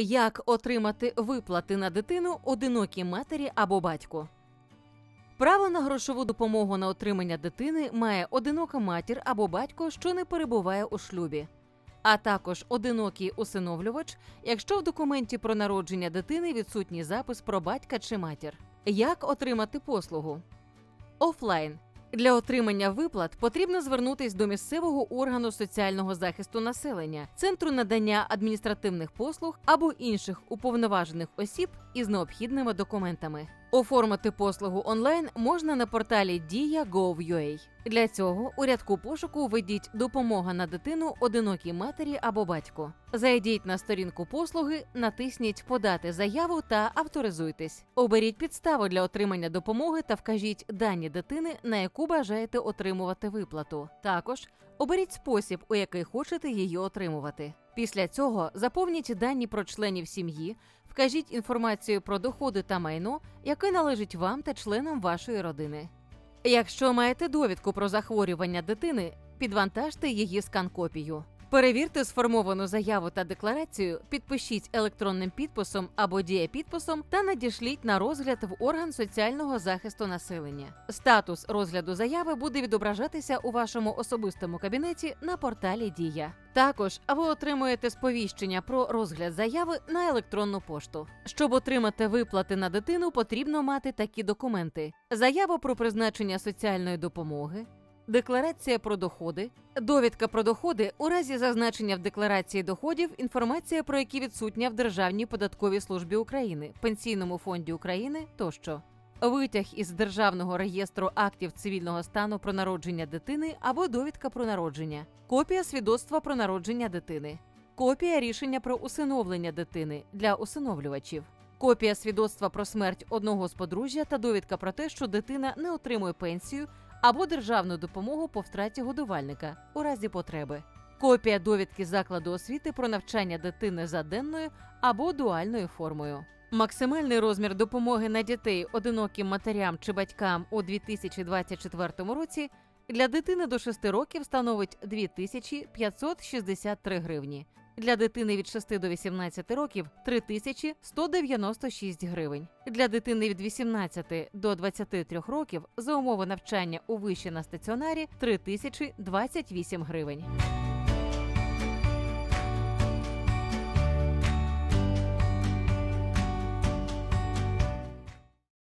Як отримати виплати на дитину одинокій матері або батьку? Право на грошову допомогу на отримання дитини має одинока матір або батько, що не перебуває у шлюбі, а також одинокий усиновлювач, якщо в документі про народження дитини відсутній запис про батька чи матір. Як отримати послугу? Офлайн. Для отримання виплат потрібно звернутись до місцевого органу соціального захисту населення, центру надання адміністративних послуг або інших уповноважених осіб із необхідними документами. Оформити послугу онлайн можна на порталі Дія.gov.ua. Для цього у рядку пошуку введіть допомога на дитину одинокій матері або батьку. Зайдіть на сторінку послуги, натисніть Подати заяву та авторизуйтесь. Оберіть підставу для отримання допомоги та вкажіть дані дитини, на яку бажаєте отримувати виплату. Також оберіть спосіб, у який хочете її отримувати. Після цього заповніть дані про членів сім'ї, вкажіть інформацію про доходи та майно, яке належить вам та членам вашої родини. Якщо маєте довідку про захворювання дитини, підвантажте її скан-копію. Перевірте сформовану заяву та декларацію, підпишіть електронним підписом або дієпідписом та надішліть на розгляд в орган соціального захисту населення. Статус розгляду заяви буде відображатися у вашому особистому кабінеті на порталі Дія. Також ви отримуєте сповіщення про розгляд заяви на електронну пошту. Щоб отримати виплати на дитину, потрібно мати такі документи: заява про призначення соціальної допомоги. Декларація про доходи, довідка про доходи. У разі зазначення в декларації доходів, інформація про які відсутня в Державній податковій службі України, Пенсійному фонді України тощо. Витяг із державного реєстру актів цивільного стану про народження дитини або довідка про народження, копія свідоцтва про народження дитини, копія рішення про усиновлення дитини для усиновлювачів, копія свідоцтва про смерть одного з подружжя та довідка про те, що дитина не отримує пенсію або державну допомогу по втраті годувальника у разі потреби. Копія довідки закладу освіти про навчання дитини за денною або дуальною формою. Максимальний розмір допомоги на дітей одиноким матерям чи батькам у 2024 році для дитини до 6 років становить 2563 гривні. Для дитини від 6 до 18 років 3196 гривень. Для дитини від 18 до 23 років за умови навчання у виші на стаціонарі 3028 гривень.